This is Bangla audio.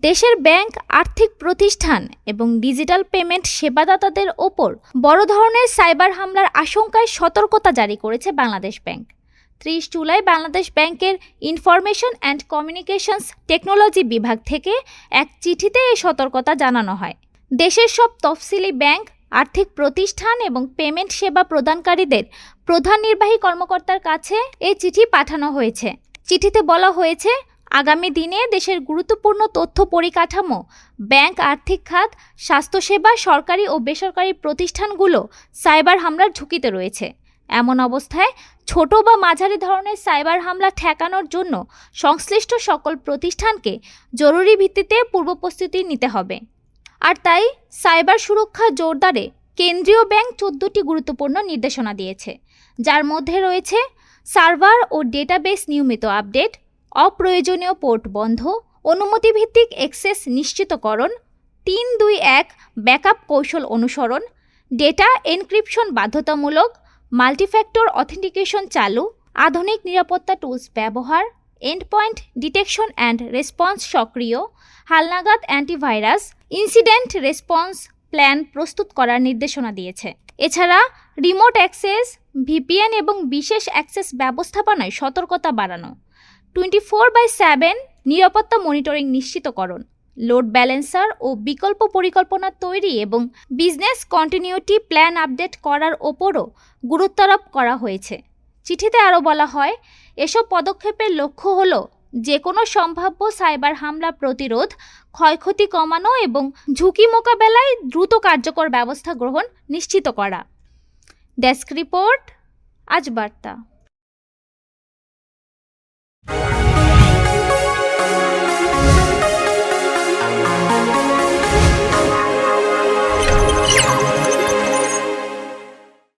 দেশের ব্যাংক, আর্থিক প্রতিষ্ঠান এবং ডিজিটাল পেমেন্ট সেবাদাতাদের ওপর বড় ধরনের সাইবার হামলার আশঙ্কায় সতর্কতা জারি করেছে বাংলাদেশ ব্যাংক। ত্রিশ জুলাই বাংলাদেশ ব্যাংকের ইনফরমেশন অ্যান্ড কমিউনিকেশনস টেকনোলজি বিভাগ থেকে এক চিঠিতে এই সতর্কতা জানানো হয়। দেশের সব তফসিলি ব্যাংক, আর্থিক প্রতিষ্ঠান এবং পেমেন্ট সেবা প্রদানকারীদের প্রধান নির্বাহী কর্মকর্তার কাছে এই চিঠি পাঠানো হয়েছে। চিঠিতে বলা হয়েছে আগামী দিনে দেশের গুরুত্বপূর্ণ তথ্য পরিকাঠামো, ব্যাংক আর্থিক খাত, স্বাস্থ্যসেবা, সরকারি ও বেসরকারি প্রতিষ্ঠানগুলো সাইবার হামলার ঝুঁকিতে রয়েছে। এমন অবস্থায় ছোট বা মাঝারি ধরনের সাইবার হামলা ঠেকানোর জন্য সংশ্লিষ্ট সকল প্রতিষ্ঠানকে জরুরি ভিত্তিতে পূর্ব প্রস্তুতি নিতে হবে। আর তাই সাইবার সুরক্ষা জোরদারে কেন্দ্রীয় ব্যাংক চোদ্দটি গুরুত্বপূর্ণ নির্দেশনা দিয়েছে। যার মধ্যে রয়েছে সার্ভার ও ডেটাবেস নিয়মিত আপডেট অপ্রয়োজনীয় পোর্ট বন্ধ, অনুমতিভিত্তিক অ্যাক্সেস নিশ্চিতকরণ, তিন দুই এক ব্যাকআপ কৌশল অনুসরণ, ডেটা এনক্রিপশন বাধ্যতামূলক, মাল্টিফ্যাক্টর অথেন্টিকেশন চালু, আধুনিক নিরাপত্তা টুলস ব্যবহার end point detection and response সক্রিয়, হালনাগাদ অ্যান্টিভাইরাস, ইনসিডেন্ট রেসপন্স প্ল্যান প্রস্তুত করার নির্দেশনা দিয়েছে। এছাড়া রিমোট অ্যাক্সেস, ভিপিএন এবং বিশেষ অ্যাক্সেস ব্যবস্থাপনায় সতর্কতা বাড়ানো। টোয়েন্টি ফোর বাই সেভেন নিরাপত্তা মনিটরিং নিশ্চিতকরণ, লোড ব্যালেন্সার ও বিকল্প পরিকল্পনা তৈরি এবং বিজনেস কন্টিনিউটি প্ল্যান আপডেট করার ওপরও গুরুত্বারোপ করা হয়েছে। চিঠিতে আরও বলা হয়, এসব পদক্ষেপের লক্ষ্য হল যে কোনো সম্ভাব্য সাইবার হামলা প্রতিরোধ, ক্ষয়ক্ষতি কমানো এবং ঝুঁকি মোকাবেলায় দ্রুত কার্যকর ব্যবস্থা গ্রহণ নিশ্চিত করা। ডেস্ক রিপোর্ট, আজ বার্তা।